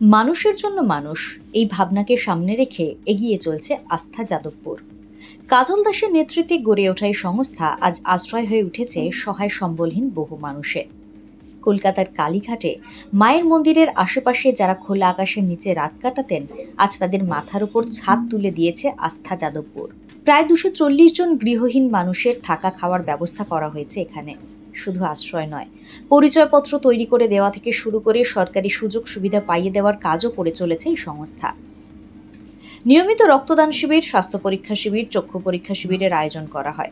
মানুষের জন্য মানুষ এই ভাবনাকে সামনে রেখে এগিয়ে চলছে আস্থা যাদবপুর। কাজল দাসের নেতৃত্বে গড়ে ওঠা এই সংস্থা আজ আশ্রয় হয়ে উঠেছে সহায় সম্বলহীন বহু মানুষের কলকাতার কালীঘাটে মায়ের মন্দিরের আশেপাশে যারা খোলা আকাশের নিচে রাত কাটাতেন, আজ তাদের মাথার উপর ছাদ তুলে দিয়েছে আস্থা যাদবপুর। প্রায় দুশো চল্লিশ জন গৃহহীন মানুষের থাকা খাওয়ার ব্যবস্থা করা হয়েছে এখানে। শুধু আশ্রয় নয়। পরিচয়পত্র তৈরি করে দেওয়া থেকে শুরু করে সরকারি সুযোগ সুবিধা পাইয়ে দেওয়ার কাজও করে চলেছে এই সংস্থা। নিয়মিত রক্তদান শিবির, স্বাস্থ্য পরীক্ষা শিবির, চক্ষু পরীক্ষা শিবিরের আয়োজন করা হয়।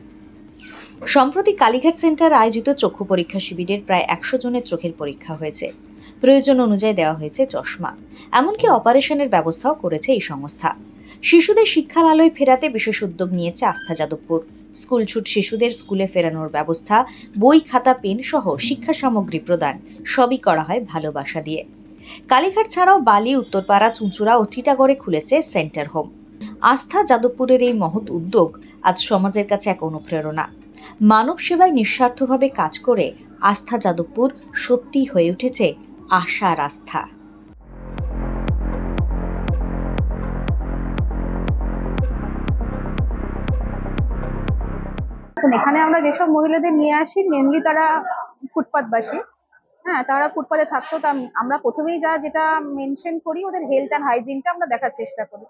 সম্প্রতি কালীঘাট সেন্টার আয়োজিত চক্ষু পরীক্ষা শিবিরের প্রায় একশো জনের চোখের পরীক্ষা হয়েছে। প্রয়োজন অনুযায়ী দেওয়া হয়েছে চশমা। এমনকি অপারেশনের ব্যবস্থাও করেছে এই সংস্থা। শিশুদের শিক্ষার আলোয় ফেরাতে বিশেষ উদ্যোগ নিয়েছে আস্থা যাদবপুর। স্কুল ছুট শিশুদের স্কুলে ফেরানোর ব্যবস্থা, বই, খাতা, পেন সহ শিক্ষা সামগ্রী প্রদান, সবই করা হয় ভালোবাসা দিয়ে। কালীঘাট ছাড়াও বালি, উত্তরপাড়া, চুঁচুড়া ও টিটাগড়ে খুলেছে সেন্টার হোম। আস্থা যাদবপুরের এই মহৎ উদ্যোগ আজ সমাজের কাছে এক অনুপ্রেরণা। মানব সেবায় নিঃস্বার্থভাবে কাজ করে আস্থা যাদবপুর সত্যি হয়ে উঠেছে আশার আস্থা। এখন আমরা যেসব মহিলাদের নিয়ে আসি মেনলি তারা ফুটপাতবাসী। হ্যাঁ তারা ফুটপাতে থাকতো, তা আমরা প্রথমেই যা যেটা মেনশন করি, ওদের হেলথ অ্যান্ড হাইজিনটা আমরা দেখার চেষ্টা করি।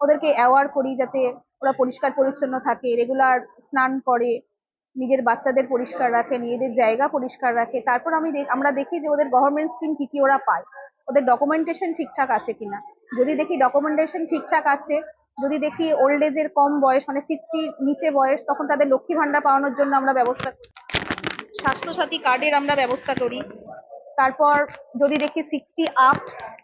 ওদেরকে অ্যাওয়ার করি যাতে ওরা পরিষ্কার পরিচ্ছন্ন থাকে রেগুলার স্নান করে, নিজের বাচ্চাদের পরিষ্কার রাখে, নিজেদের জায়গা পরিষ্কার রাখে। তারপর আমি আমরা দেখি যে ওদের গভর্নমেন্ট স্কিম কি কি ওরা পায়। ওদের ডকুমেন্টেশন ঠিকঠাক আছে কিনা? যদি দেখি ডকুমেন্টেশন ঠিকঠাক আছে যদি দেখি ওল্ড এজের কম বয়স মানে সিক্সটি নিচে বয়স, তখন তাদের লক্ষ্মী ভান্ডার পাওয়ানোর জন্য আমরা ব্যবস্থা করি। স্বাস্থ্যসাথী কার্ডের আমরা ব্যবস্থা করি। তারপর যদি দেখি সিক্সটি আপ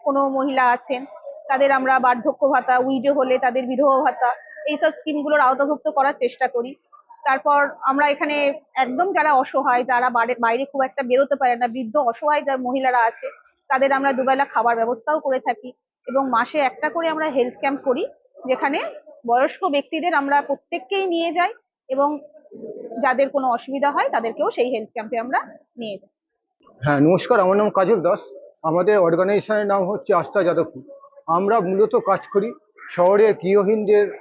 কোনো মহিলা আছেন, তাদের আমরা বার্ধক্য ভাতা উইডো হলে তাদের বিধবা ভাতা, এইসব স্কিমগুলোর আওতাভুক্ত করার চেষ্টা করি। তারপর আমরা এখানে একদম যারা অসহায়, যারা বাইরে খুব একটা বেরোতে পারে না, বৃদ্ধ, অসহায় যারা মহিলারা আছে, তাদের আমরা দুবেলা খাবার ব্যবস্থাও করে থাকি এবং মাসে একটা করে আমরা হেলথ ক্যাম্প করি। যেখানে বয়স্ক ব্যক্তিদের আমরা প্রত্যেককেই নিয়ে যাই এবং যাদের কোনো অসুবিধা হয় তাদেরকেও সেই হেলথ ক্যাম্পে আমরা নিয়ে যাই। হ্যাঁ নমস্কার, আমার নাম কাজল দাস। আমাদের অর্গানাইজেশনের নাম হচ্ছে আস্থা যাদবপুর। আমরা মূলত কাজ করি শহরে গৃহহীনদের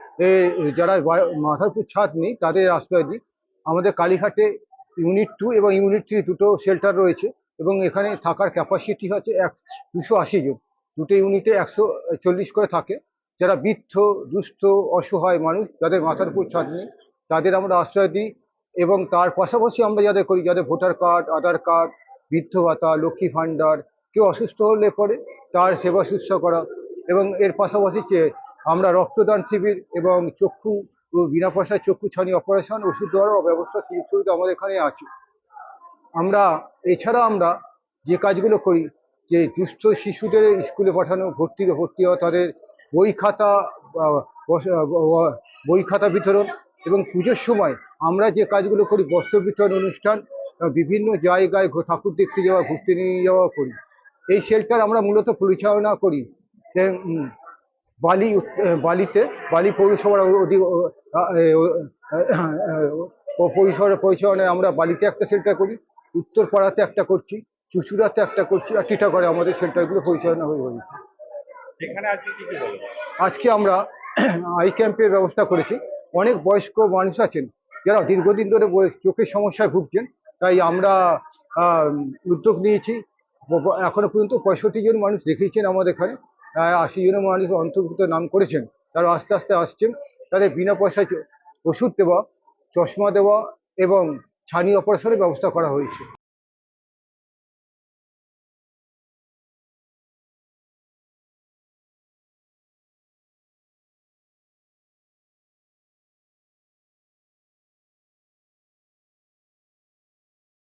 যারা বা- মাথার উপর ছাদ নেই, তাদের আশ্রয় দিই আমাদের কালীঘাটে ইউনিট টু এবং ইউনিট থ্রি দুটো শেল্টার রয়েছে এবং এখানে থাকার ক্যাপাসিটি হচ্ছে এক, দুশো আশি জন। দুটো ইউনিটে একশো চল্লিশ করে থাকে। যারা বৃদ্ধ, দুস্থ, অসহায় মানুষ, যাদের মাথার উপর ছাদ নেই, তাদের আমরা আশ্রয় দিই এবং তার পাশাপাশি আমরা যাদের করি, যাদের ভোটার কার্ড, আধার কার্ড, বৃদ্ধ ভাতা, লক্ষ্মী ভাণ্ডার, কেউ অসুস্থ হলে পরে তার সেবা শুশ্রূষা করা এবং এর পাশাপাশি যে আমরা রক্তদান শিবির এবং চক্ষু বিনা পয়সায় চক্ষু ছানি অপারেশন, ওষুধ দেওয়ারও ব্যবস্থা সুযোগ সুবিধা আমাদের এখানে আছে। আমরা, এছাড়া আমরা যে কাজগুলো করি, যে দুস্থ শিশুদের স্কুলে পাঠানো ভর্তি ভর্তি হওয়া, তাদের বই খাতা বই খাতা বিতরণ এবং পুজোর সময় আমরা যে কাজগুলো করি, বস্ত্র বিতরণ অনুষ্ঠান বিভিন্ন জায়গায় ঠাকুর দেখতে যাওয়া, ঘুরতে নিয়ে যাওয়া করি। এই শেল্টার আমরা মূলত পরিচালনা করি। বালি বালিতে, বালি পৌরসভার পরিসর পরিচালনায় আমরা বালিতে একটা শেল্টার করি, উত্তরপাড়াতে একটা করছি, চুচুড়াতে একটা করছি, আর টিটাগড়ে আমাদের শেল্টারগুলো পরিচালনা হয়ে রয়েছে আজকে আজকে আমরা আই ক্যাম্পের ব্যবস্থা করেছি। অনেক বয়স্ক মানুষ আছেন, যারা দীর্ঘদিন ধরে চোখের সমস্যায় ভুগছেন। তাই আমরা উদ্যোগ নিয়েছি। এখনও পর্যন্ত পঁয়ষট্টি জন মানুষ দেখিয়েছেন আমাদের এখানে। আশি জনের মানুষ অন্তর্ভুক্ত নাম করেছেন। তারা আস্তে আস্তে আসছেন। তাদের বিনা পয়সায় ওষুধ দেওয়া, চশমা দেওয়া এবং ছানি অপারেশনের ব্যবস্থা করা হয়েছে।